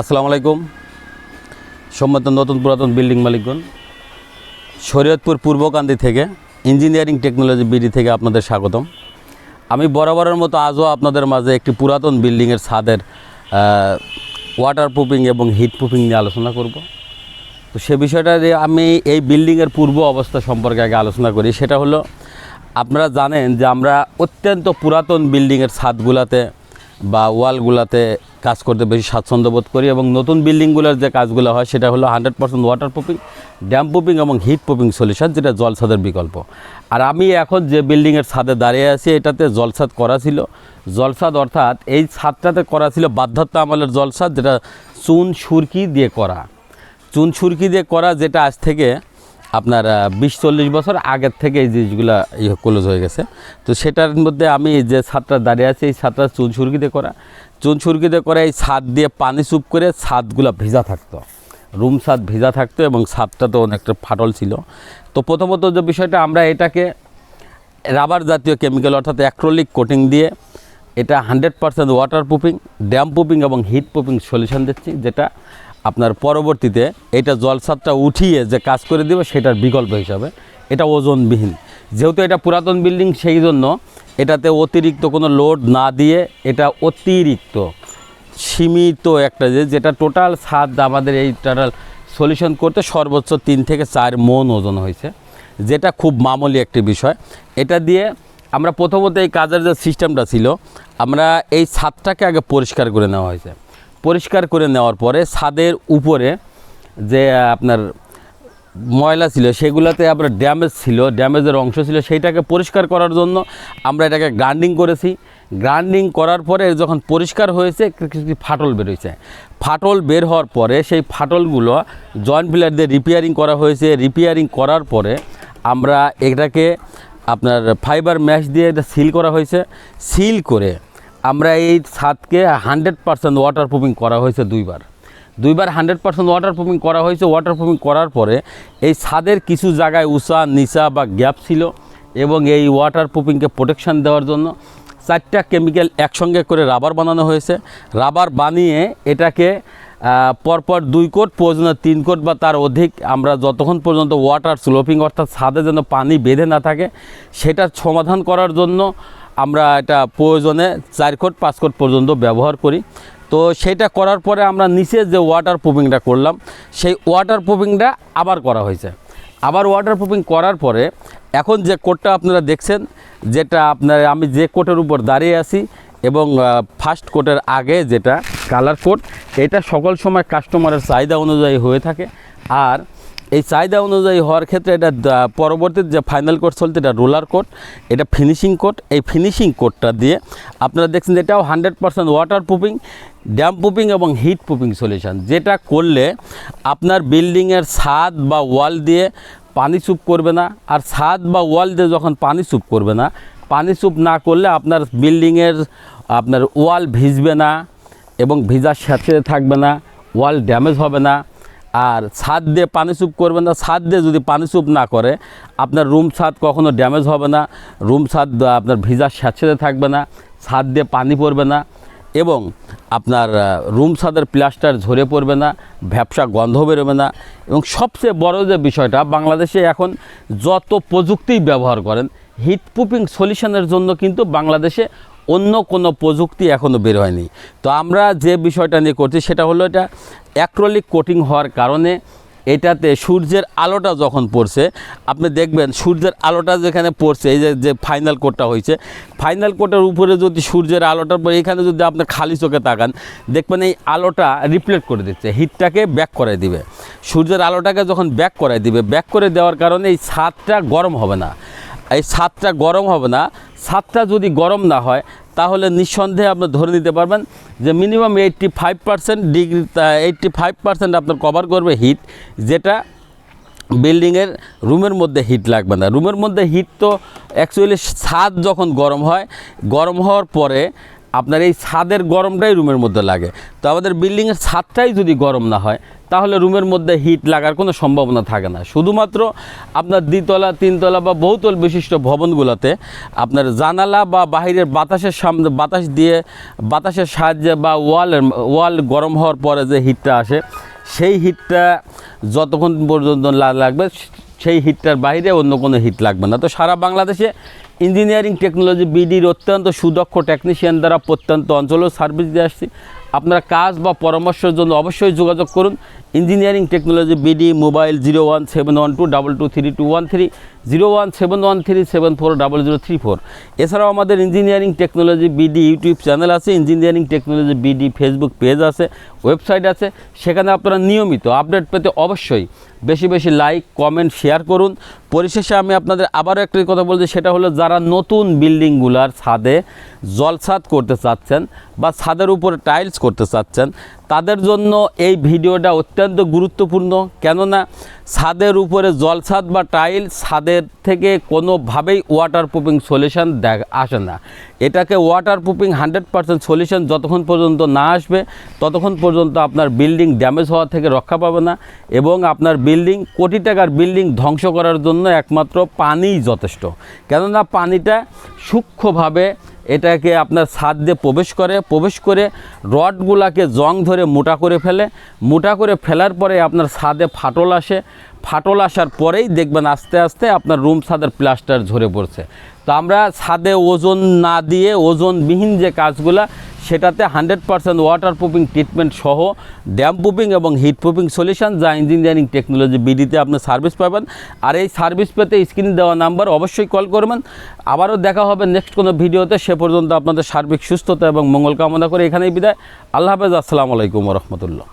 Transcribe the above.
আসসালামু আলাইকুম সম্মত নতুন পুরাতন বিল্ডিং মালিকগণ, শরীয়তপুর পূর্বকান্দি থেকে ইঞ্জিনিয়ারিং টেকনোলজি বিডি থেকে আপনাদের স্বাগতম। আমি বরাবরের মতো আজও আপনাদের মাঝে একটি পুরাতন বিল্ডিংয়ের ছাদের ওয়াটার প্রুফিং এবং হিট প্রুফিং নিয়ে আলোচনা করব। তো সে বিষয়টা যে আমি এই বিল্ডিংয়ের পূর্ব অবস্থা সম্পর্কে আগে আলোচনা করি, সেটা হলো, আপনারা জানেন যে আমরা অত্যন্ত পুরাতন বিল্ডিংয়ের ছাদগুলাতে বা ওয়ালগুলাতে কাজ করতে বেশি স্বাচ্ছন্দ্য বোধ করি এবং নতুন বিল্ডিংগুলোর যে কাজগুলো হয়, সেটা হলো hundred percent water proofing damp proofing এবং হিট প্রুফিং সলিউশন যেটা জলছাদের বিকল্প। আর আমি এখন যে বিল্ডিংয়ের ছাদে দাঁড়িয়ে আছি, এটাতে জলছাদ করা ছিল। জলছাদ অর্থাৎ এই ছাদটাতে করা ছিল বাধ্যতা আমলের জলছাদ যেটা চুন সুরকি দিয়ে করা। চুন সুরকি দিয়ে করা যেটা আজ থেকে আপনার বিশ চল্লিশ বছর আগের থেকে এই জিনিসগুলো ইয়ে ক্লোজ হয়ে গেছে। তো সেটার মধ্যে আমি যে ছাদটা দাঁড়িয়ে আছি, এই ছাদটা চুন সুরকিতে করা। চুন সুরকিতে করে এই ছাদ দিয়ে পানি চুপ করে ছাদগুলো ভিজা থাকতো। রুম ছাদ ভিজা থাকতো এবং ছাদটা তো অনেকটা ফাটল ছিল। তো প্রথমত যে বিষয়টা, আমরা এটাকে রাবার জাতীয় কেমিক্যাল অর্থাৎ অ্যাক্রোলিক কোটিং দিয়ে এটা hundred percent water proofing damp proofing এবং হিট প্রুফিং সলিউশন দিচ্ছি, যেটা আপনার পরবর্তীতে এটা জলসাদটা উঠিয়ে যে কাজ করে দেবে, সেটার বিকল্প হিসাবে। এটা ওজনবিহীন। যেহেতু এটা পুরাতন বিল্ডিং, সেই জন্য এটাতে অতিরিক্ত কোনো লোড না দিয়ে এটা অতিরিক্ত সীমিত একটা যে যেটা টোটাল ছাদ আমাদের এই টোটাল সলিউশন করতে সর্বোচ্চ তিন থেকে চার মন ওজন হয়েছে। যেটা খুব মামুলি একটি বিষয়। এটা দিয়ে আমরা প্রথমত এই কাজের যে সিস্টেমটা ছিল, আমরা এই ছাদটাকে আগে পরিষ্কার করে নেওয়া হয়েছে। পরিষ্কার করে নেওয়ার পরে ছাদের উপরে যে আপনার ময়লা ছিল, সেগুলোতে আপনার ড্যামেজ ছিল, ড্যামেজের অংশ ছিল, সেইটাকে পরিষ্কার করার জন্য আমরা এটাকে গ্রাইন্ডিং করেছি। গ্রাইন্ডিং করার পরে যখন পরিষ্কার হয়েছে, কিছু ফাটল বেরোয়েছে ফাটল বের হওয়ার পরে সেই ফাটলগুলো জয়েন্ট পিলার দিয়ে রিপেয়ারিং করা হয়েছে। রিপেয়ারিং করার পরে আমরা এটাকে আপনার ফাইবার ম্যাশ দিয়ে এটা সিল করা হয়েছে। সিল করে আমরা এই ছাদকে হান্ড্রেড পার্সেন্ট ওয়াটার প্রুফিং করা হয়েছে দুইবার। দুইবার হান্ড্রেড পার্সেন্ট ওয়াটার প্রুফিং করা হয়েছে। ওয়াটার প্রুফিং করার পরে এই ছাদের কিছু জায়গায় উষা নিচা বা গ্যাপ ছিল এবং এই ওয়াটার প্রুফিংকে প্রোটেকশান দেওয়ার জন্য চারটা কেমিক্যাল একসঙ্গে করে রাবার বানানো হয়েছে। রাবার বানিয়ে এটাকে পরপর দুই কোট, প্রয়োজনে তিন কোট বা তার অধিক। আমরা যতক্ষণ পর্যন্ত ওয়াটার স্লোপিং অর্থাৎ ছাদে যেন পানি বেঁধে না থাকে, সেটার সমাধান করার জন্য আমরা এটা প্রয়োজনে চার কোট, পাঁচ কোট পর্যন্ত ব্যবহার করি। তো সেটা করার পরে আমরা নিচে যে ওয়াটার প্রুফিংটা করলাম, সেই ওয়াটার প্রুফিংটা আবার করা হয়েছে। আবার ওয়াটার প্রুফিং করার পরে এখন যে কোটটা আপনারা দেখছেন, যেটা আপনার আমি যে কোটের উপর দাঁড়িয়ে আছি এবং ফার্স্ট কোটের আগে যেটা কালার কোট এটা সকল সময় কাস্টমারের চাহিদা অনুযায়ী হয়ে থাকে। আর এই চাহিদা অনুযায়ী হওয়ার ক্ষেত্রে এটা পরবর্তীতে যে ফাইনাল কোট চলছে, এটা রোলার কোট এটা ফিনিশিং কোট এই ফিনিশিং কোটটা দিয়ে আপনারা দেখছেন এটাও hundred percent water proofing damp proofing এবং হিট প্রুফিং সলিউশন যেটা করলে আপনার বিল্ডিংয়ের ছাদ বা ওয়াল দিয়ে পানি চুপ করবে না, আর ছাদ বা ওয়াল দিয়ে যখন পানি চুপ করবে না, পানি চুপ না করলে আপনার বিল্ডিংয়ের আপনার ওয়াল ভিজবে না এবং ভিজার সাথে থাকবে না ওয়াল ড্যামেজ হবে না। আর ছাদ দিয়ে পানি চুপ করবে না। ছাদ দিয়ে যদি পানি চুপ না করে, আপনার রুম ছাদ কখনো ড্যামেজ হবে না। রুম ছাদ আপনার ভিজার স্যাঁতসেঁতে থাকবে না। ছাদ দিয়ে পানি পড়বে না এবং আপনার রুম ছাদের প্লাস্টার ঝরে পড়বে না ভ্যাবসা গন্ধ বেরোবে না এবং সবচেয়ে বড় যে বিষয়টা, বাংলাদেশে এখন যত প্রযুক্তি ব্যবহার করেন হিট সলিউশনের জন্য কিন্তু বাংলাদেশে অন্য কোনো প্রযুক্তি এখনও বের হয়নি। তো আমরা যে বিষয়টা নিয়ে করছি সেটা হলো এটা অ্যাক্রোলিক কোটিং হওয়ার কারণে এটাতে সূর্যের আলোটা যখন পড়ছে, আপনি দেখবেন সূর্যের আলোটা যেখানে পড়ছে, এই যে যে ফাইনাল কোটটা হয়েছে ফাইনাল কোটের উপরে যদি সূর্যের আলোটা পড়ে, এখানে যদি আপনি খালি চোখে তাকান, দেখবেন এই আলোটা রিফ্লেক্ট করে দিচ্ছে হিটটাকে ব্যাক করে দিবে। সূর্যের আলোটাকে যখন ব্যাক করে দিবে ব্যাক করে দেওয়ার কারণে এই ছাদটা গরম হবে না। এই ছাদটা গরম হবে না ছাদটা যদি গরম না হয়, তাহলে নিঃসন্দেহে আপনি ধরে নিতে পারবেন যে minimum eighty five percent degree eighty five percent আপনার কভার করবে হিট যেটা বিল্ডিংয়ের রুমের মধ্যে হিট লাগবে না। রুমের মধ্যে হিট তো অ্যাকচুয়ালি ছাদ যখন গরম হয়, গরম হওয়ার পরে আপনার এই ছাদের গরমটাই রুমের মধ্যে লাগে। তো আমাদের বিল্ডিংয়ের ছাদটাই যদি গরম না হয়, তাহলে রুমের মধ্যে হিট লাগার কোনো সম্ভাবনা থাকে না। শুধুমাত্র আপনার দ্বিতলা, তিনতলা বা বহুতল বিশিষ্ট ভবনগুলোতে আপনার জানালা বা বাহিরের বাতাসের সামনে, বাতাস দিয়ে বাতাসের সাহায্যে বা ওয়ালের, ওয়াল গরম হওয়ার পরে যে হিটটা আসে, সেই হিটটা যতক্ষণ পর্যন্ত লাগবে, সেই হিটটার বাইরে অন্য কোনো হিট লাগবে না। তো সারা বাংলাদেশে ইঞ্জিনিয়ারিং টেকনোলজি বিডির অত্যন্ত সুদক্ষ টেকনিশিয়ান দ্বারা প্রত্যন্ত অঞ্চলেও সার্ভিস দিয়ে আসছি। আপনারা কাজ বা পরামর্শের জন্য অবশ্যই যোগাযোগ করুন। Engineering Technology BD mobile zero one seven one two double two three two one three, zero one seven one three seven four double zero three four. এছাড়াও আমাদের Engineering Technology BD YouTube channel আছে, Engineering Technology BD Facebook page আছে। Website আছে, সেখানে আপনারা নিয়মিত update পেতে অবশ্যই বেশি বেশি লাইক, কমেন্ট, শেয়ার করুন। পরিশেষে আমি আপনাদের আবারও একটি কথা বলছি সেটা হলো যারা নতুন বিল্ডিংগুলার ছাদে জলছাদ করতে চাচ্ছেন বা ছাদের উপরে টাইলস করতে চাচ্ছেন তাদের জন্য এই ভিডিওটা অত্যন্ত গুরুত্বপূর্ণ। কেননা ছাদের উপরে জলছাদ বা টাইল, ছাদের থেকে কোনোভাবেই ওয়াটার প্রুফিং সলিউশন দেখা আসে না। এটাকে water proofing hundred percent solution যতক্ষণ পর্যন্ত না আসবে, ততক্ষণ পর্যন্ত আপনার বিল্ডিং ড্যামেজ হওয়া থেকে রক্ষা পাবে না এবং আপনার বিল্ডিং কোটি টাকার বিল্ডিং ধ্বংস করার জন্য একমাত্র পানিই যথেষ্ট। কেননা পানিটা সূক্ষ্মভাবে এটাকে আপনার ছাদ দিয়ে প্রবেশ করে প্রবেশ করে রডগুলাকে জং ধরে মোটা করে ফেলে। মোটা করে ফেলার পরে আপনার ছাদে ফাটল আসে। ফাটল আসার পরেই দেখবেন আস্তে আস্তে আপনার রুম ছাদের প্লাস্টার ঝরে পড়ছে। তো আমরা ছাদে ওজন না দিয়ে ওজনবিহীন যে কাজগুলা, সেটাতে hundred percent water proofing treatment সহ ড্যাম প্রুফিং এবং হিট প্রুফিং সলিউশন যা ইঞ্জিনিয়ারিং টেকনোলজি বিডিতে আপনি সার্ভিস পাবেন। আর এই সার্ভিস পেতে স্ক্রিনে দেওয়া নাম্বার অবশ্যই কল করবেন। আবারও দেখা হবে নেক্সট কোনো ভিডিওতে। সে পর্যন্ত আপনাদের সার্বিক সুস্থতা এবং মঙ্গল কামনা করে এখানেই বিদায়। আল্লাহ হাফেজ, আসসালামু আলাইকুম রহমতুল্লাহ।